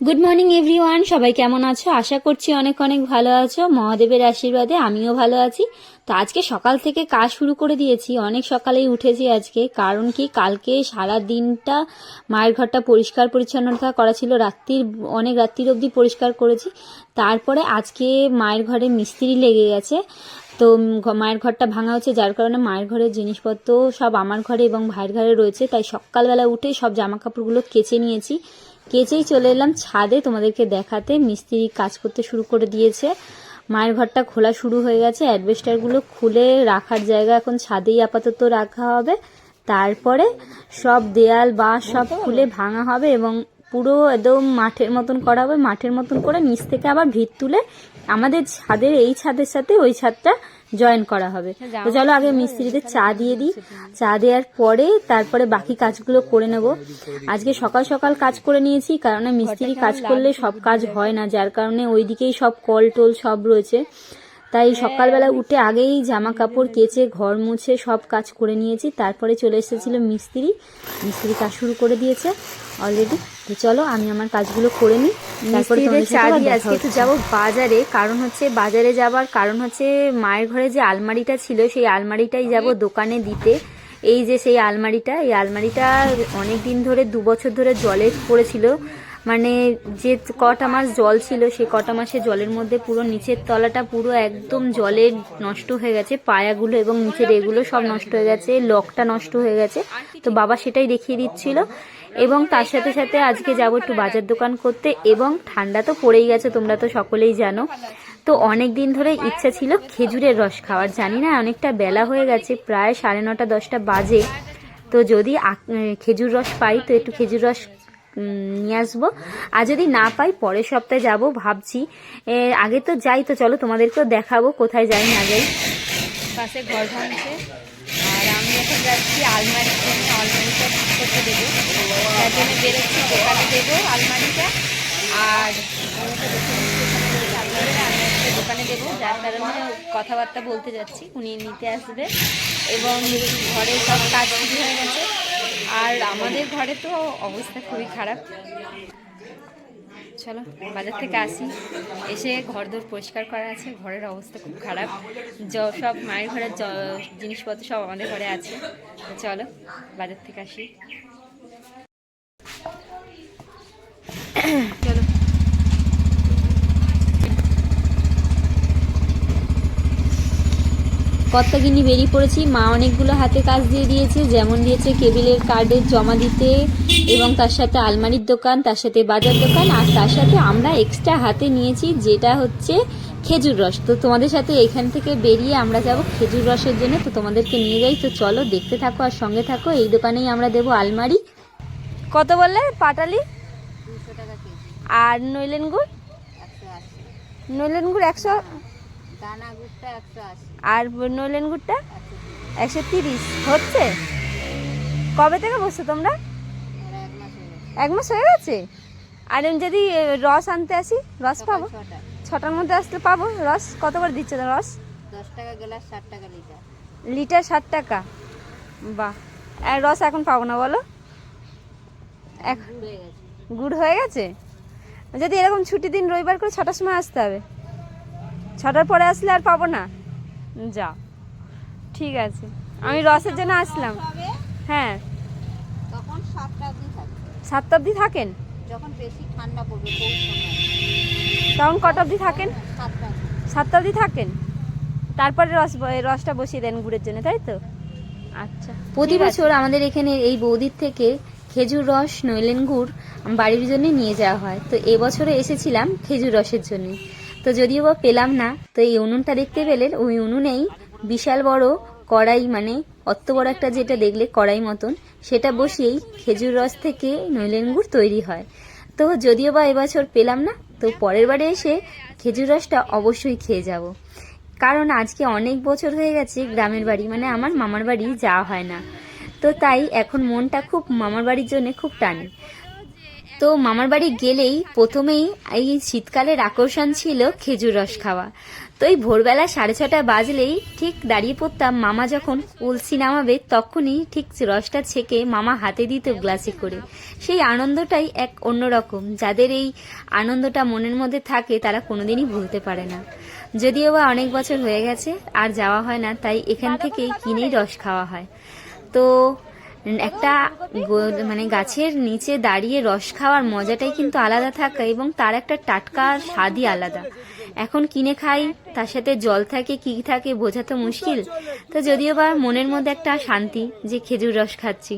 Good morning everyone সবাই কেমন আছো? আশা করছি অনেক অনেক ভালো আছো। মহাদেবের আশীর্বাদে আমিও ভালো আছি। তো আজকে সকাল থেকে কাজ শুরু করে দিয়েছি। অনেক সকালেই উঠেছি আজকে। কারণ কি? কালকে সারা দিনটা মায়ের ঘরটা পরিষ্কার পরিচ্ছন্নতা করা ছিল। রাত্রির, অনেক রাত্রির অবধি পরিষ্কার করেছি। তারপরে আজকে মায়ের ঘরে মিস্ত্রি লেগে গেছে। তো মায়ের ঘরটা ভাঙা হচ্ছে। যার কারণে মায়ের ঘরের জিনিসপত্র সব আমার ঘরে এবং ভাইয়ের ঘরে রয়েছে। তাই সকালবেলা উঠে সব জামা কাপড়গুলো কেচে নিয়েছি। কেচেই চলে এলাম ছাদে। তোমাদেরকে দেখাতে মিস্ত্রি কাজ করতে শুরু করে দিয়েছে। মায়ের ঘরটা খোলা শুরু হয়ে গেছে। অ্যাডভেস্টারগুলো খুলে রাখার জায়গা এখন ছাদেই আপাতত রাখা হবে। তারপরে সব দেয়াল বা সব খুলে ভাঙা হবে এবং পুরো একদম মাঠের মতন করা হবে। মাঠের মতন করে নিচ থেকে আবার ভিত তুলে আমাদের ছাদের এই ছাদের সাথে ওই ছাদটা জয়েন করা হবে। তো চলো আগে মিস্ত্রিদের চা দিয়ে দিই। চা দেওয়ার পরে তারপরে বাকি কাজগুলো করে নেব। আজকে সকাল সকাল কাজ করে নিয়েছি কারণ মিস্ত্রি কাজ করলে সব কাজ হয় না যার কারণে ওইদিকেই সব কল টোল সব রয়েছে। তাই সকালবেলা উঠে আগেই জামা কাপড় কেচে ঘর মুছে সব কাজ করে নিয়েছি। তারপরে চলে এসেছিল মিস্ত্রি। মিস্ত্রি কাজ শুরু করে দিয়েছে অলরেডি তো চলো আমি আমার কাজগুলো করে নিই। তারপরে মিস্ত্রিদের চা দিয়ে আজকে একটু যাব বাজারে। কারণ হচ্ছে বাজারে যাবার কারণ হচ্ছে মায়ের ঘরে যে আলমারিটা ছিল সেই আলমারিটাই যাব দোকানে দিতে। এই যে সেই আলমারিটা এই আলমারিটা অনেক দিন ধরে দু বছর ধরে জলে পড়েছিল। মানে যে কটা মাস জল ছিল, সেই কটা মাসে জলের মধ্যে পুরো নিচের তলাটা পুরো একদম জলে নষ্ট হয়ে গেছে, পায়াগুলো এবং নিচের এগুলো সব নষ্ট হয়ে গেছে, লকটা নষ্ট হয়ে গেছে। তো বাবা সেটাই দেখিয়ে দিচ্ছিল এবং তার সাথে সাথে আজকে যাব একটু বাজার দোকান করতে এবং ঠান্ডা তো পড়েই গেছে, তোমরা তো সকলেই জানো। তো অনেক দিন ধরে ইচ্ছা ছিল খেজুরের রস খাওয়ার, জানি না অনেকটা বেলা হয়ে গেছে, প্রায় সাড়ে নটা, দশটা বাজে। তো যদি খেজুর রস পাই, তো একটু খেজুর রস নিয়ে আসব। আর যদি না পাই পরের সপ্তাহে যাব ভাবছি। আগে তো যাই তো চলো তোমাদেরকেও দেখাবো কোথায় যাই না যাই পাশে ঘর ভাঙছে। আর আমি এখন যাচ্ছি আলমারির জন্য আলমারিটা দেবো। তার জন্য বেরোচ্ছি দোকানে দেবো আলমারিটা। আর দোকানে দেবো, যার কারণে কথাবার্তা বলতে যাচ্ছি। উনি নিতে আসবে। এবং ঘরে সব কাজ হয়ে গেছে। আর আমাদের ঘরে তো অবস্থা খুবই খারাপ। চলো, বাজার থেকে আসি। এসে ঘর দোর পরিষ্কার করা আছে, ঘরের অবস্থা খুব খারাপ। জ- সব মায়ের ঘরের জিনিসপত্র সব আমাদের ঘরে আছে। চলো, বাজার থেকে আসি। কর্তাগিনি বেরিয়ে পড়েছি। মা অনেকগুলো হাতে কাজ দিয়ে দিয়েছে যেমন দিয়েছে কেবিলের কার্ডের জমা দিতে এবং তার সাথে আলমারির দোকান তার সাথে বাজার দোকান আর তার সাথে আমরা এক্সট্রা হাতে নিয়েছি যেটা হচ্ছে খেজুর রস। তো তোমাদের সাথে এখান থেকে বেরিয়ে আমরা যাব খেজুর রসের জন্য তো তোমাদেরকে নিয়ে যাই। তো চলো দেখতে থাকো আর সঙ্গে থাকো এই দোকানেই আমরা দেবো আলমারি। কত বললে পাটালি? আর নইলেন গুড়? নইলেন গুড় একশো আর নইলেন গুড়টা? একশো তিরিশ। হচ্ছে? কবে থেকে বসছো তোমরা? এক মাস হয়ে গেছে। আর আমি যদি রস আনতে আসি রস পাবো? ছটার মধ্যে আসলে পাবো রস? কত করে দিচ্ছে রস? দশ টাকা গ্লাস ষাট টাকা লিটার। লিটার ষাট টাকা। বাহ। আর রস এখন পাবো না বলো। হয়ে গুড় হয়ে গেছে? যদি এরকম ছুটি দিন রবিবার করে ছটার সময় আসতে হবে। ছটার পরে আসলে আর পাবো না? যা ঠিক আছে। আমি রসের জন্য আসলাম। হ্যাঁ। তখন সাতটা অবধি সাতটা অবধি থাকেন? যখন বেশি ঠান্ডা পড়বে তখন কটা অবধি থাকেন? সাতটা অবধি। থাকেন? তারপরে রস ব- রসটা বসিয়ে দেন গুড়ের জন্য তাই তো? আচ্ছা প্রতি বছর আমাদের এখানে এই বৌদির থেকে খেজুর রস নইলেন গুড় বাড়ির জন্য নিয়ে যাওয়া হয়। তো এবছরে এসেছিলাম খেজুর রসের জন্য। তো যদিও বা পেলাম না, তো এই উনুনটা দেখতে পেলেন ওই উনুনেই বিশাল বড় কড়াই মানে অত বড় একটা যেটা দেখলে কড়াই মতন, সেটা বসিয়েই খেজুর রস থেকে নইলেন গুড় তৈরি হয়। তো যদিও বা এবছর পেলাম না, তো পরের বারে এসে খেজুর রসটা অবশ্যই খেয়ে যাব। কারণ আজকে অনেক বছর হয়ে গেছে গ্রামের বাড়ি মানে আমার মামার বাড়ি যাওয়া হয় না। তো তাই এখন মনটা খুব মামার বাড়ির জন্য খুব টানে। তো মামার বাড়ি গেলেই প্রথমেই এই শীতকালের আকর্ষণ ছিল খেজুর রস খাওয়া। তো এই ভোরবেলা সাড়ে ছটা বাজলেই ঠিক দাঁড়িয়ে পড়তাম মামা যখন কলসি নামাবে তখনই ঠিক রসটা ছেঁকে মামা হাতে দিত গ্লাসে করে। সেই আনন্দটাই এক অন্যরকম। যাদের এই আনন্দটা মনের মধ্যে থাকে তারা কোনোদিনই ভুলতে পারে না। যদিও বা অনেক বছর হয়ে গেছে, আর যাওয়া হয় না, তাই এখান থেকেই কিনেই রস খাওয়া হয়। তো একটা মানে গাছের নিচে দাঁড়িয়ে রস খাওয়ার মজাটাই কিন্তু আলাদা থাকে এবং তার একটা টাটকা স্বাদই আলাদা। এখন কিনে খাই, তার সাথে জল থাকে, কি থাকে বোঝা তো মুশকিল। তো যদিও বা মনের মধ্যে একটা শান্তি যে খেজুর রস খাচ্ছি।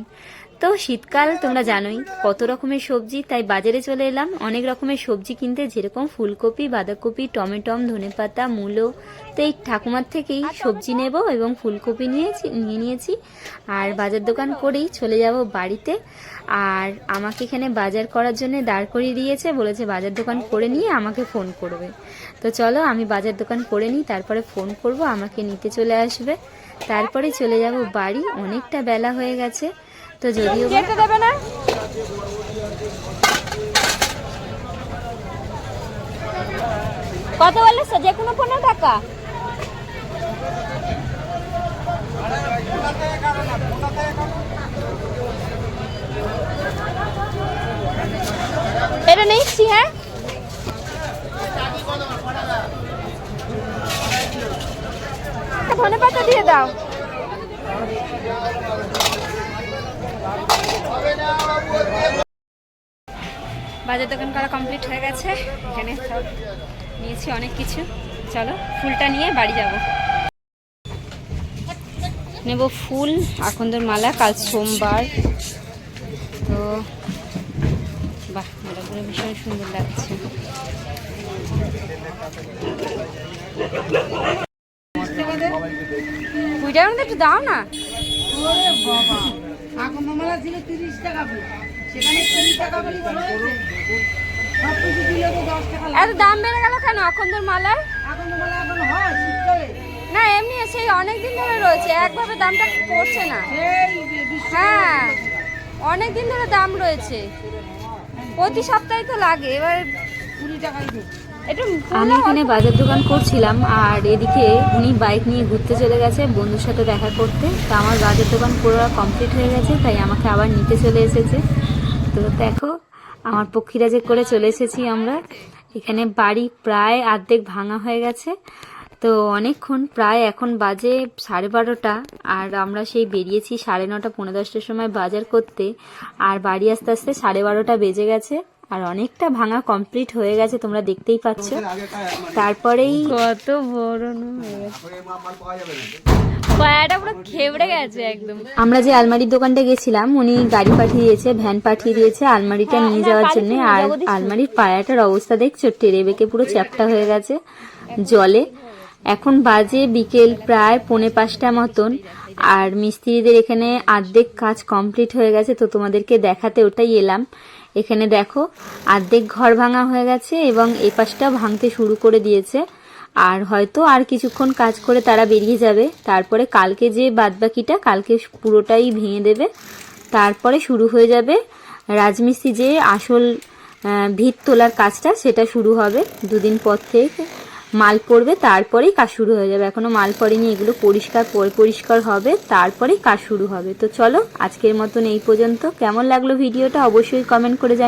তো শীতকাল, তোমরা জানোই, কত রকমের সবজি, তাই বাজারে চলে এলাম। অনেক রকমের সবজি কিনতে, যেরকম ফুলকপি, বাঁধাকপি, টমেটম, ধনেপাতা, মূলো। তো এই ঠাকুমার থেকেই সবজি নেব এবং ফুলকপি নিয়েছি, নিয়ে নিয়েছি। আর বাজার দোকান করেই চলে যাব বাড়িতে। আর আমাকে এখানে বাজার করার জন্য দাঁড় করিয়ে দিয়েছে, বলেছে বাজার দোকান করে নিয়ে আমাকে ফোন করবে। তো চলো, আমি বাজার দোকান করে নিই, তারপরে ফোন করব, আমাকে নিতে চলে আসবে। তারপরে চলে যাব বাড়ি, অনেকটা বেলা হয়ে গেছে। তো যদিও না? কত বললে যে কোনো পনেরো টাকা। এটা নিচ্ছি হ্যাঁ? ধনে পাতা দিয়ে দাও। বাজার দোকান করা কমপ্লিট হয়ে গেছে। এখানে সব নিয়েছি অনেক কিছু। চলো, ফুলটা নিয়ে বাড়ি যাব। নেব ফুল, আকন্দর মালা, কাল সোমবার। তো, বাহ মালাগুলো ভীষণ সুন্দর লাগছে। টাকার মধ্যে একটু দাও না। আকন্দমালা ছিল তিরিশ টাকা এত দাম বেড়ে গেল কেন আকন্দর মালার হয় না এমনি সেই অনেক দিন ধরে রয়েছে একভাবে দামটা পড়ছে না। হ্যাঁ অনেক দিন ধরে দাম রয়েছে। প্রতি সপ্তাহে তো লাগে এবার আমি এখানে বাজার দোকান করছিলাম আর এদিকে উনি বাইক নিয়ে ঘুরতে চলে গেছে বন্ধুর সাথে দেখা করতে। তা আমার বাজার দোকান পুরো কমপ্লিট হয়ে গেছে তাই আমাকে আবার নিতে চলে এসেছে। তো দেখো আমার পক্ষীরাজে করে চলে এসেছি আমরা। এখানে বাড়ি প্রায় অর্ধেক ভাঙা হয়ে গেছে। তো অনেকক্ষণ প্রায় এখন বাজে সাড়ে বারোটা আর আমরা সেই বেরিয়েছি সাড়ে নটা পনেরো দশটার সময় বাজার করতে। আর বাড়ি আস্তে আস্তে সাড়ে বারোটা বেজে গেছে আর অনেকটা ভাঙা কমপ্লিট হয়ে গেছে তোমরা দেখতেই পাচ্ছ। তারপরেই কত বড় না। পায়াটা পুরো খেবড়ে গেছে একদম। আমরা যে আলমারির দোকানটা গেছিলাম উনি গাড়ি পাঠিয়ে দিয়েছে ভ্যান পাঠিয়ে দিয়েছে আলমারিটা নিয়ে যাওয়ার জন্য। আর আলমারির পায়াটার অবস্থা দেখছ? টেরে বেঁকে পুরো চ্যাপটা হয়ে গেছে জলে। এখন বাজে বিকেল প্রায় পৌনে পাঁচটা মতন। আর মিস্ত্রিদের এখানে অর্ধেক কাজ কমপ্লিট হয়ে গেছে তো তোমাদেরকে দেখাতে ওটাই এলাম। এখানে দেখো অর্ধেক ঘর ভাঙা হয়ে গেছে এবং এই পাশটা ভাঙতে শুরু করে দিয়েছে। আর হয়তো আর কিছুক্ষণ কাজ করে তারা বেরিয়ে যাবে। তারপরে কালকে যে বাদবাকিটা, কালকে পুরোটাই ভেঙে দেবে। তারপরে শুরু হয়ে যাবে রাজমিস্ত্রি যে আসল ভিত তোলার কাজটা, সেটা শুরু হবে। দুদিন পর থেকে মাল পড়বে, তারপরেই কাজ শুরু হয়ে যাবে। এখনও মাল পড়েনি, এগুলো পরিষ্কার পরি- পরিষ্কার হবে, তারপরেই কাজ শুরু হবে। তো চলো, আজকের মতন এই পর্যন্ত। কেমন লাগল ভিডিওটা অবশ্যই কমেন্ট করে জানি